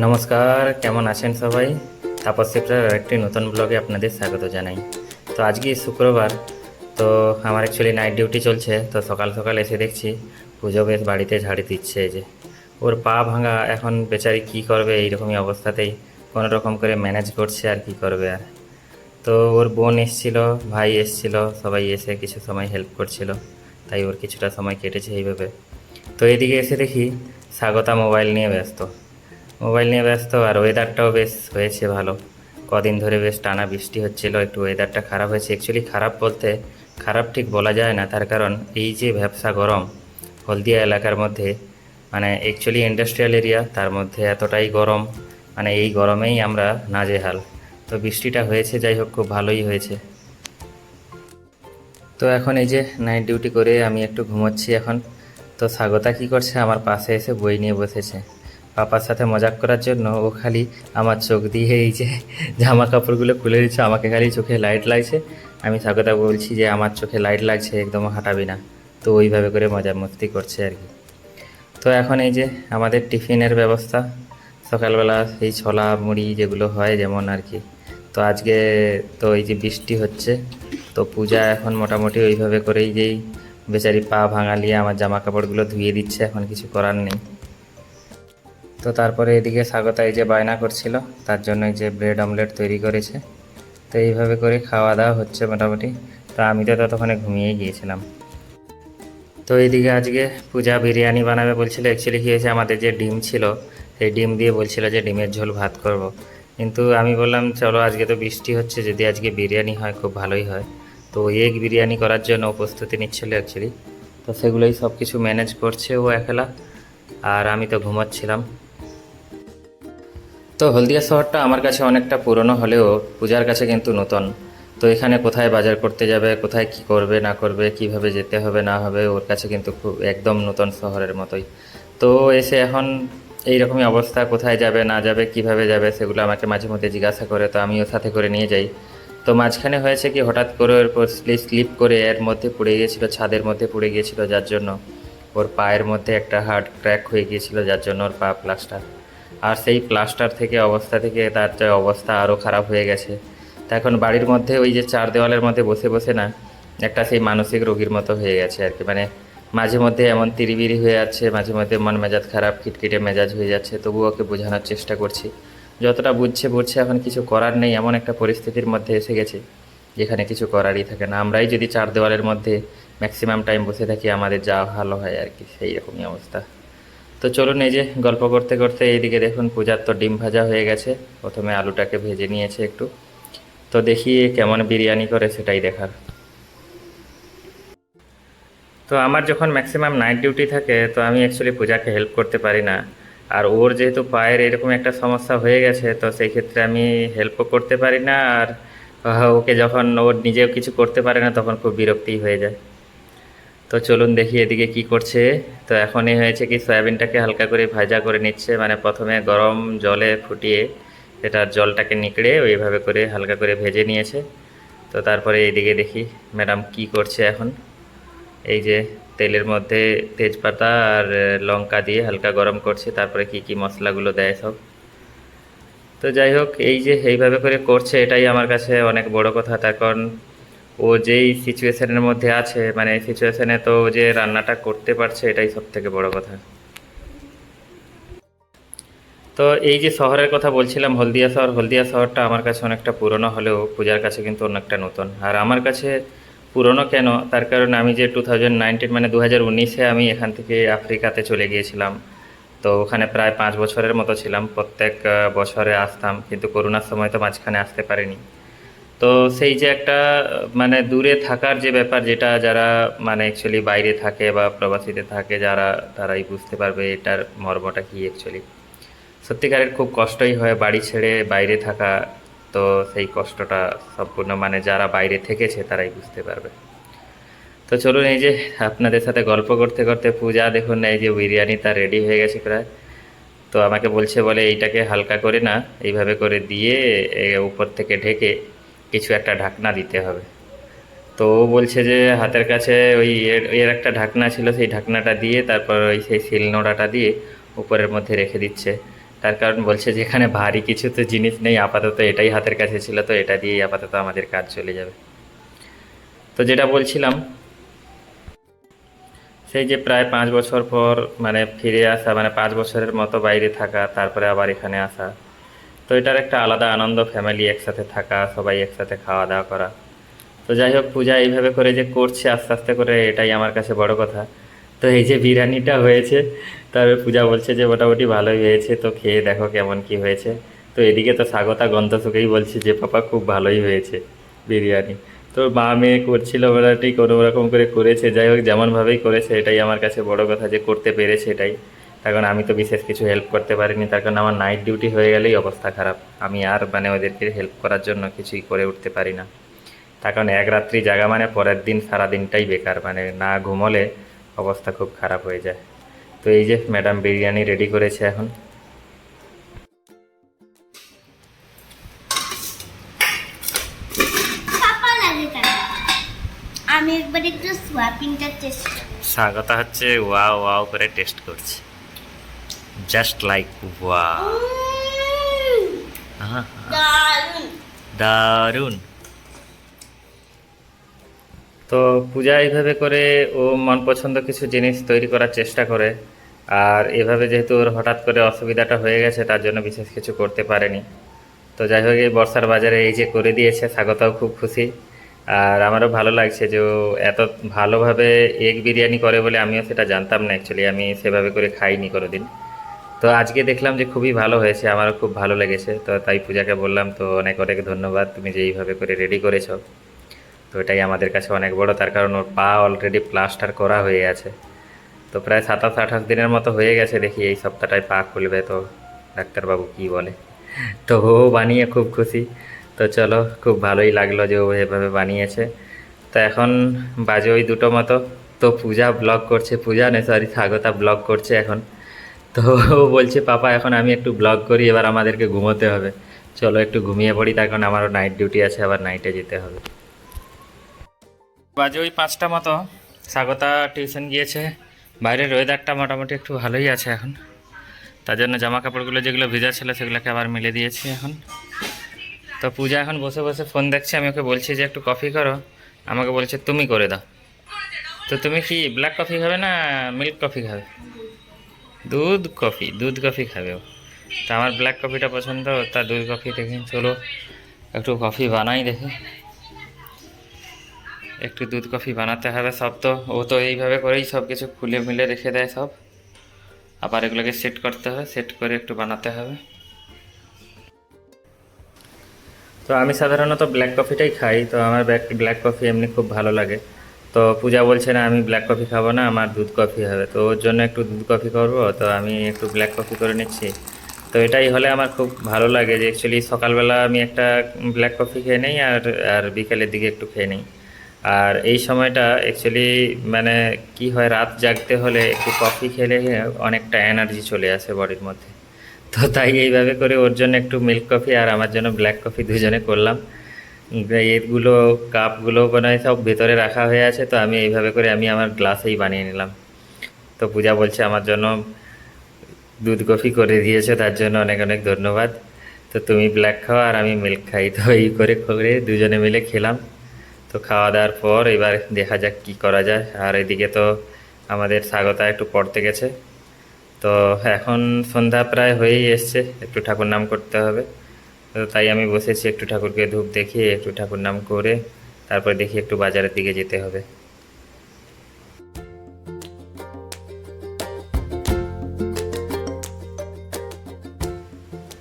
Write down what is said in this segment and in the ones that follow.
নমস্কার, কেমন আছেন সবাই? তাপস তাপস্যের একটি নতুন ব্লগে আপনাদের স্বাগত জানাই। তো আজকে শুক্রবার, তো আমার অ্যাকচুয়ালি নাইট ডিউটি চলছে, তো সকাল সকাল এসে দেখছি পুজো বেশ বাড়িতে ঝাড়ি দিচ্ছে যে। ওর পা ভাঙা, এখন বেচারি কি করবে এইরকমই অবস্থাতেই কোনো রকম করে ম্যানেজ করছে আর কি করবে আর। তো ওর বোন এসছিল, ভাই এসছিল, সবাই এসে কিছু সময় হেল্প করছিল, তাই ওর কিছুটা সময় কেটেছে এইভাবে। তো এদিকে এসে দেখি স্বাগতা মোবাইল নিয়ে ব্যস্ত। মোবাইল নিয়ে ব্যস্ত আর ওয়েদারটাও বেশ হয়েছে ভালো। কদিন ধরে বেশ টানা বৃষ্টি হচ্ছিল, একটু ওয়েদারটা খারাপ হয়েছে। অ্যাকচুয়ালি খারাপ বলতে খারাপ ঠিক বলা যায় না, তার কারণ এই যে ব্যবসা গরম, হলদিয়া এলাকার মধ্যে মানে অ্যাকচুয়ালি ইন্ডাস্ট্রিয়াল এরিয়া তার মধ্যে এতটাই গরম মানে এই গরমেই আমরা নাজেহাল। তো বৃষ্টিটা হয়েছে, যাই হোক, খুব ভালোই হয়েছে। তো এখন এই যে নাইট ডিউটি করে আমি একটু ঘুমোচ্ছি এখন। তো স্বাগতা কি করছে? আমার পাশে এসে বই নিয়ে বসেছে। পাপার সাথে মজাক করার জন্য ও খালি আমার চোখ দিয়ে এই যে জামা কাপড়গুলো খুলে দিচ্ছে, আমাকে খালি চোখে লাইট লাগছে। আমি স্বাগতা বলছি যে, আমার চোখে লাইট লাগছে, একদম হাঁটাবি না। তো ওইভাবে করে মজা মস্তি করছে আর কি। তো এখন এই যে আমাদের টিফিনের ব্যবস্থা, সকালবেলা এই ছোলা, মুড়ি যেগুলো হয় যেমন আর কি। তো আজকে তো এই যে বৃষ্টি হচ্ছে, তো পূজা এখন মোটামুটি ওইভাবে করেই যেই বেচারি পা ভাঙালিয়ে আমার জামা কাপড়গুলো ধুয়ে দিচ্ছে, এখন কিছু করার নেই। তো তারপরে এদিকে স্বাগতা, এই যে বায়না করছিল, তার জন্য যে ব্রেড অমলেট তৈরি করেছে। তো এইভাবে করে খাওয়া দাওয়া হচ্ছে মোটামুটি। তো আমি তো ততক্ষণে ঘুমিয়ে গিয়েছিলাম। তো এইদিকে আজকে পূজা বিরিয়ানি বানাবে বলছিল। অ্যাকচুয়ালি কী হয়েছে, আমাদের যে ডিম ছিল, সেই ডিম দিয়ে বলছিল যে ডিমের ঝোল ভাত করব। কিন্তু আমি বললাম, চলো, আজকে তো বৃষ্টি হচ্ছে, যদি আজকে বিরিয়ানি হয়, খুব ভালোই হয়। তো এগ বিরিয়ানি করার জন্য প্রস্তুতি নিচ্ছিল অ্যাকচুয়ালি তো সেগুলোই সব কিছু ম্যানেজ করছে ও একলা। আর আমি তো ঘুমাচ্ছিলাম। তো হলদিয়া শহরটা আমার কাছে অনেকটা পুরনো হলেও পূজার কাছে কিন্তু নতুন। তো এখানে কোথায় বাজার করতে যাবে, কোথায় কি করবে, না করবে, কীভাবে যেতে হবে, না হবে, ওর কাছে কিন্তু খুব একদম নতুন শহরের মতোই। তো এসে এখন এই রকমই অবস্থা, কোথায় যাবে, না যাবে, কীভাবে যাবে, সেগুলো আমাকে মাঝে মধ্যে জিজ্ঞাসা করে, তো আমিও সাথে করে নিয়ে যাই। তো মাঝখানে হয়েছে কি, হঠাৎ করে ওর স্লিপ করে এর মধ্যে পড়ে গিয়েছিল, ছাদের মধ্যে পড়ে গিয়েছিল, যার জন্য ওর পায়ের মধ্যে একটা হার্ট ক্র্যাক হয়ে গিয়েছিল, যার জন্য ওর পা প্লাস্টার আর সেই প্লাস্টার থেকে, অবস্থা থেকে তার যে অবস্থা আরও খারাপ হয়ে গেছে। তা এখন বাড়ির মধ্যে ওই যে চার দেওয়ালের মধ্যে বসে বসে না, একটা সেই মানসিক রোগীর মতো হয়ে গেছে আর কি। মানে মাঝে মধ্যে এমন তিরিবিরি হয়ে যাচ্ছে, মাঝে মধ্যে মন মেজাজ খারাপ, খিটখিটে মেজাজ হয়ে যাচ্ছে, তবুও ওকে বোঝানোর চেষ্টা করছি। যতটা বুঝছে বুঝছে, এখন কিছু করার নেই, এমন একটা পরিস্থিতির মধ্যে এসে গেছে, যেখানে কিছু করারই থাকে না। আমরাই যদি চার দেওয়ালের মধ্যে ম্যাক্সিমাম টাইম বসে থাকি, আমাদের যা ভালো হয় আর কি সেই রকমই অবস্থা। তো চলুন এই যে গল্প করতে করতে এইদিকে দেখুন, পূজার তো ডিম ভাজা হয়ে গেছে। প্রথমে আলুটাকে ভেজে নিয়েছে একটু। তো দেখি কেমন বিরিয়ানি করে সেটাই দেখার। তো আমার যখন ম্যাক্সিমাম নাইট ডিউটি থাকে, তো আমি অ্যাকচুয়ালি পূজাকে হেল্প করতে পারি না। আর ওর যেহেতু পায়ের এরকম একটা সমস্যা হয়ে গেছে, তো সেই ক্ষেত্রে আমি হেল্পও করতে পারি না। আর ওকে যখন ওর নিজেও কিছু করতে পারে না, তখন খুব বিরক্তি হয়ে যায়। তো চলুন দেখি এদিকে কি করছে। তো এখনই হয়েছে কি, সয়াবিনটাকে হালকা করে ভাজা করে নিচ্ছে মানে প্রথমে গরম জলে ফুটিয়ে সেটার জলটাকে নিকড়ে ওইভাবে করে হালকা করে ভেজে নিয়েছে। তো তারপরে এইদিকে দেখি ম্যাডাম কি করছে এখন। এই যে তেলের মধ্যে তেজপাতা আর লঙ্কা দিয়ে হালকা গরম করছে, তারপরে কি কি মশলাগুলো দেয় সব। তো যাই হোক, এই যে এইভাবে করে করছে, এটাই আমার কাছে অনেক বড় কথা। কারণ ও যেই সিচুয়েশনের মধ্যে আছে মানে সিচুয়েশনে তো যে রান্নাটা করতে পারছে, এটাই সব থেকে বড় কথা। তো এই যে শহরের কথা বলছিলাম, হলদিয়া শহর, হলদিয়া শহরটা আমার কাছে অনেকটা পুরনো হলেও পূজার কাছে কিন্তু অনেকটা নতুন। আর আমার কাছে পুরনো কেন? তার কারণ আমি যে টু থাউজেন্ড নাইনটিন মানে দু হাজার উনিশে আমি এখান থেকে আফ্রিকাতে চলে গিয়েছিলাম। তো ওখানে প্রায় পাঁচ বছরের মতো ছিলাম। প্রত্যেক বছরে আসতাম, কিন্তু করোনার সময় তো মাঝখানে আসতে পারিনি। তো সেই যে একটা মানে দূরে থাকার যে ব্যাপার যেটা যারা মানে অ্যাকচুয়ালি বাইরে থাকে বা প্রবাসীতে থাকে, যারা, তারাই বুঝতে পারবে এটার মর্মটা কি অ্যাকচুয়ালি সত্যিকারের খুব কষ্টই হয় বাড়ি ছেড়ে বাইরে থাকা, তো সেই কষ্টটা সম্পূর্ণ মানে যারা বাইরে থেকেছে তারাই বুঝতে পারবে। তো চলুন এই যে আপনাদের সাথে গল্প করতে করতে পূজা, দেখুন এই যে বিরিয়ানি তার রেডি হয়ে গেছে প্রায়। তো আমাকে বলছে বলে এইটাকে হালকা করে না, এইভাবে করে দিয়ে উপর থেকে ঢেকে কিছু একটা ঢাকনা দিতে হবে। তো ও বলছে যে হাতের কাছে ওই এর একটা ঢাকনা ছিল, সেই ঢাকনাটা দিয়ে তারপর ওই সেই শিলনোড়াটা দিয়ে উপরের মধ্যে রেখে দিচ্ছে। তার কারণ বলছে যে এখানে ভারী কিছু তো জিনিস নেই, আপাতত এটাই হাতের কাছে ছিল, তো এটা দিয়েই আপাতত আমাদের কাজ চলে যাবে। তো যেটা বলছিলাম, সেই যে প্রায় পাঁচ বছর পর মানে ফিরে আসা মানে পাঁচ বছরের মতো বাইরে থাকা, তারপরে আবার এখানে আসা তো এটার একটা আলাদা আনন্দ ফ্যামিলি একসাথে থাকা, সবাই একসাথে খাওয়া দাওয়া করা। তো যাই হোক, পূজা এইভাবে করে যে করছে, আস্তে আস্তে করে এটাই আমার কাছে বড় কথা। তো এই যে বিরিয়ানিটা হয়েছে তারপরে পূজা বলছে যে মোটামুটি ভালোই হয়েছে, তো খেয়ে দেখো কেমন কি হয়েছে। তো এদিকে তো স্বাগতা গন্ধ শুকেই বলছে যে, পাপা, খুব ভালোই হয়েছে বিরিয়ানি। তো মা মেয়ে করছিল মোটামুটি কোনো রকম করে করেছে। যাই হোক, যেমনভাবেই করেছে, এটাই আমার কাছে বড় কথা যে, করতে পেরেছে এটাই। তার কারণ আমি তো বিশেষ কিছু হেল্প করতে পারিনি তার কারণ আমার নাইট ডিউটি হয়ে গেলেই অবস্থা খারাপ। আমি আর মানে ওদেরকে হেল্প করার জন্য কিছুই করে উঠতে পারি না। তার কারণ এক রাত্রি জায়গা মানে পরের দিন সারা দিনটাই বেকার মানে না ঘুমোলে অবস্থা খুব খারাপ হয়ে যায়। তো এই যে ম্যাডাম বিরিয়ানি রেডি করেছে এখন। আমি একবার একটু সোয়াবিনটা টেস্ট স্বাগতা হচ্ছে ওয়াও ওয়াও করে টেস্ট করছে। জাস্ট লাইক দারুণ দারুণ তো পূজা এইভাবে করে ও মন পছন্দ কিছু জিনিস তৈরি করার চেষ্টা করে। আর এভাবে যেহেতু ওর হঠাৎ করে অসুবিধাটা হয়ে গেছে তার জন্য বিশেষ কিছু করতে পারেনি। তো যাই হোক এই বর্ষার বাজারে এই যে করে দিয়েছে স্বাগতাও খুব খুশি। আর আমারও ভালো লাগছে যে ও এত ভালোভাবে এগ বিরিয়ানি করে বলে আমিও সেটা জানতাম না অ্যাকচুয়ালি আমি সেভাবে করে খাইনি কোনোদিন। তো আজকে দেখলাম যে খুবই ভালো হয়েছে, আমারও খুব ভালো লেগেছে। তো তাই পূজাকে বললাম, তো অনেক অনেক ধন্যবাদ, তুমি যে এইভাবে করে রেডি করেছ। তো এটাই আমাদের কাছে অনেক বড়, তার কারণ ওর পা অলরেডি প্লাস্টার করা হয়ে আছে। তো প্রায় সাতাশ, আঠাশ দিনের মতো হয়ে গেছে দেখি, এই সপ্তাহটায় পা খুলবে তো ডাক্তারবাবু কি বলে। তো ও বানিয়ে খুব খুশি। তো চলো, খুব ভালোই লাগল যে ও এভাবে বানিয়েছে। তো এখন বাজে ওই দুটো মতো। তো পূজা ব্লগ করছে, পূজা না সরি স্বাগতা ব্লগ করছে এখন। তো বলছে, পাপা, এখন আমি একটু ব্লগ করি, এবার আমাদেরকে ঘুমোতে হবে। চলো একটু ঘুমিয়ে পড়ি তার কারণ আমারও নাইট ডিউটি আছে, আবার নাইটে যেতে হবে। বাজে ওই পাঁচটা মতো। স্বাগতা টিউশন গিয়েছে। বাইরের ওয়েদারটা মোটামুটি একটু ভালোই আছে এখন। তার জন্য জামা কাপড়গুলো যেগুলো ভেজা ছিল, সেগুলোকে আবার মিলে দিয়েছি এখন। তো পূজা এখন বসে বসে ফোন দেখছে, আমি ওকে বলছি যে, একটু কফি করো। আমাকে বলছে, তুমি করে দাও। তো তুমি কি ব্ল্যাক কফি খাবে না মিল্ক কফি খাবে? দুধ, কফি। দুধ, কফি খাবে তা আমার ব্ল্যাক কফিটা পছন্দ, তা দুধ, কফি দেখি, চলো। একটু কফি বানাই দেখি। একটু দুধ, কফি বানাতে হবে সব তো। ও তো এইভাবে করেই সব কিছু খুলে মিলে রেখে দেয় সব। আবার এগুলোকে সেট করতে হবে সেট করে একটু বানাতে হবে। তো আমি সাধারণত ব্ল্যাক কফিটাই খাই, তো আমার ব্ল্যাক কফি এমনি খুব ভালো লাগে। তো পূজা বলছে না, আমি ব্ল্যাক কফি খাব না, আমার দুধ কফি হবে। তো ওর জন্য একটু দুধ কফি করব, তো আমি একটু ব্ল্যাক কফি করে নিচ্ছি। তো এটাই হলে আমার খুব ভালো লাগে যে অ্যাকচুয়ালি সকালবেলা আমি একটা ব্ল্যাক কফি খেয়ে নিই আর আর বিকেলের দিকে একটু খেয়ে নিই। আর এই সময়টা অ্যাকচুয়ালি মানে কি হয়, রাত জাগতে হলে একটু কফি খেলে অনেকটা এনার্জি চলে আসে বডির মধ্যে। তো তাই এইভাবে করে ওর জন্য একটু মিল্ক কফি আর আমার জন্য ব্ল্যাক কফি দুজনে করলাম। এগুলো কাপগুলো মানে সব ভেতরে রাখা হয়ে আছে, তো আমি এইভাবে করে আমি আমার গ্লাসেই বানিয়ে নিলাম। তো পূজা বলছে আমার জন্য দুধ কফি করে দিয়েছ, তার জন্য অনেক অনেক ধন্যবাদ। তো তুমি ব্ল্যাক খাও আর আমি মিল্ক খাই। তো এই করে করে দুজনে মিলে খেলাম। তো খাওয়া দাওয়ার পর এবার দেখা যাক কি করা যায়। আর এদিকে তো আমাদের স্বাগতা একটু পড়তে গেছে। তো এখন সন্ধ্যা প্রায় হয়েই এসছে, একটু ঠাকুর নাম করতে হবে। তাই আমি বসেছি একটু ঠাকুরকে ধূপ দেখিয়ে, একটু ঠাকুর নাম করে, তারপর দেখি একটু বাজারের দিকে যেতে হবে।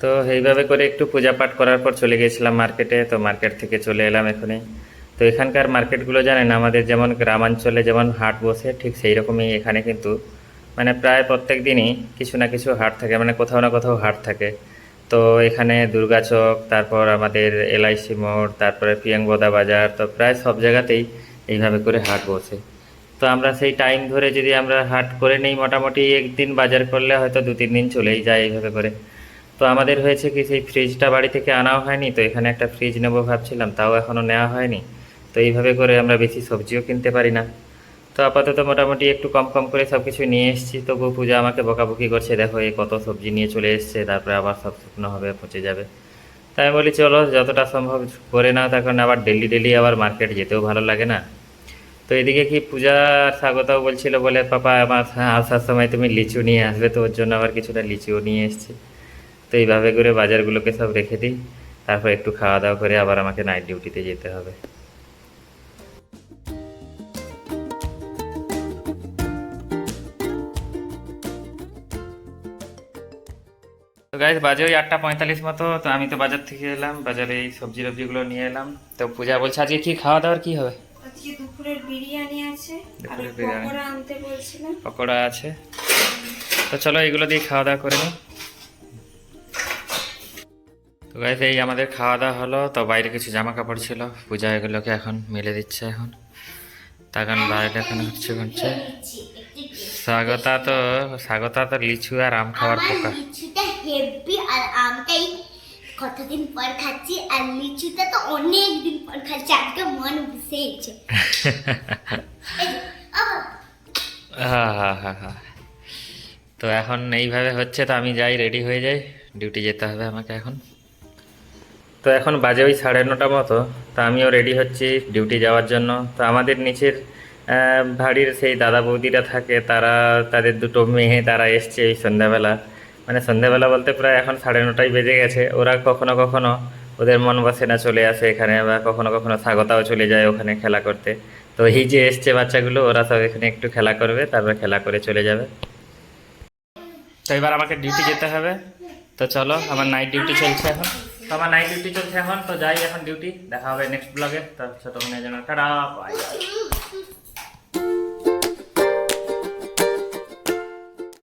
তো এইভাবে করে একটু পূজা পাঠ করার পর চলে গেছিলাম মার্কেটে, তো মার্কেট থেকে চলে এলাম এখানে তো এখানকার মার্কেটগুলো জানেন, আমাদের যেমন গ্রামাঞ্চলে যেমন হাট বসে, ঠিক সেই রকমই এখানে কিন্তু মানে প্রায় প্রত্যেক দিনই কিছু না কিছু হাট থাকে মানে কোথাও না কোথাও হাট থাকে। তো এখানে দুর্গাচক তারপর আমাদের এলআইসি মোড়, তারপরে পিয়াংবদা বাজার, তো প্রায় সব জায়গাতেই এইভাবে করে হাট বসে। তো আমরা সেই টাইম ধরে যদি আমরা হাট করে নেই, মোটামুটি একদিন বাজার করলে হয়তো দু তিন দিন চলেই যায় এইভাবে করে। তো আমাদের হয়েছে কি, সেই ফ্রিজটা বাড়ি থেকে আনাও হয়নি, তো এখানে একটা ফ্রিজ নেব ভাবছিলাম, তাও এখনও নেওয়া হয়নি। তো এইভাবে করে আমরা বেশি সবজিও কিনতে পারি না। তো আপাতত মোটামুটি একটু কম কম করে সব কিছু নিয়ে এসেছি তবু পূজা আমাকে বকাবকি করছে। দেখো, এই কত সবজি নিয়ে চলে এসছে, তারপরে আবার সব শুকনো হবে, পচে যাবে। তাই আমি বলি, চলো, যতটা সম্ভব করে নাও তখন আবার ডেলি ডেলি আবার মার্কেট যেতেও ভালো লাগে না। তো এদিকে কি পূজা আর স্বাগতাও বলছিল বলে, পাপা, আমার আসার সময় তুমি লিচু নিয়ে আসবে, তো ওর জন্য আবার কিছুটা লিচুও নিয়ে এসেছি। তো এইভাবে করে বাজারগুলোকে সব রেখে দিই। তারপর একটু খাওয়া দাওয়া করে আবার আমাকে নাইট ডিউটিতে যেতে হবে। তো গাইজ বাজে ওই আটটা পঁয়তাল্লিশ মতো তো আমি তো বাজার থেকে এলাম বাজারে এই সবজি টবজিগুলো নিয়ে এলাম। তো পূজা বলছে আজকে কি খাওয়া দাওয়ার কি হবে? আজকে দুপুরের বিরিয়ানি আছে আর পকোড়া আনতে বলছিলাম। পকোড়া আছে। তো চলো এগুলো দিয়ে খাওয়া দাওয়া করে নিই। তো গাইজ এই আমাদের খাওয়া দাওয়া হলো তো বাইরে কিছু জামা কাপড় ছিল পূজা এগুলোকে এখন মেলে দিচ্ছে এখন। তখন বাইরে এখন হচ্ছে হচ্ছে স্বাগতা তো স্বাগতা তো লিচু আর আম খাওয়ার পোকা। হেভি আর আমটাই কতদিন পর খাচ্ছি আর লিচুটা তো অনেক দিন পর খাচ্ছি, আজকে মন হা তো এখন এইভাবে হচ্ছে, তো আমি যাই রেডি হয়ে যাই। ডিউটি যেতে হবে আমাকে এখন। তো এখন বাজে ওই সাড়ে নটা মতো, তো আমিও রেডি হচ্ছি ডিউটি যাওয়ার জন্য। তো আমাদের নিচের বাড়ির সেই দাদা বৌদিরা থাকে, তারা, তাদের দুটো মেয়ে, তারা এসছে এই সন্ধ্যাবেলা। মানে সন্ধ্যাবেলা বলতে প্রায় এখন সাড়ে নটায় বেজে গেছে। ওরা কখনো কখনো ওদের মন বসে না চলে আসে এখানে বা কখনো কখনো স্বাগতাও চলে যায় ওখানে খেলা করতে। তো এই যে এসছে বাচ্চাগুলো, ওরা সব এখানে একটু খেলা করবে, তারপর খেলা করে চলে যাবে। তো এবার আমাকে ডিউটি যেতে হবে। তো চলো, আমার নাইট ডিউটি চলছে এখন। তো আমার নাইট ডিউটি চলছে এখন, তো যাই এখন ডিউটি দেখা হবে নেক্সট ব্লগে তো যেন টাটা বাই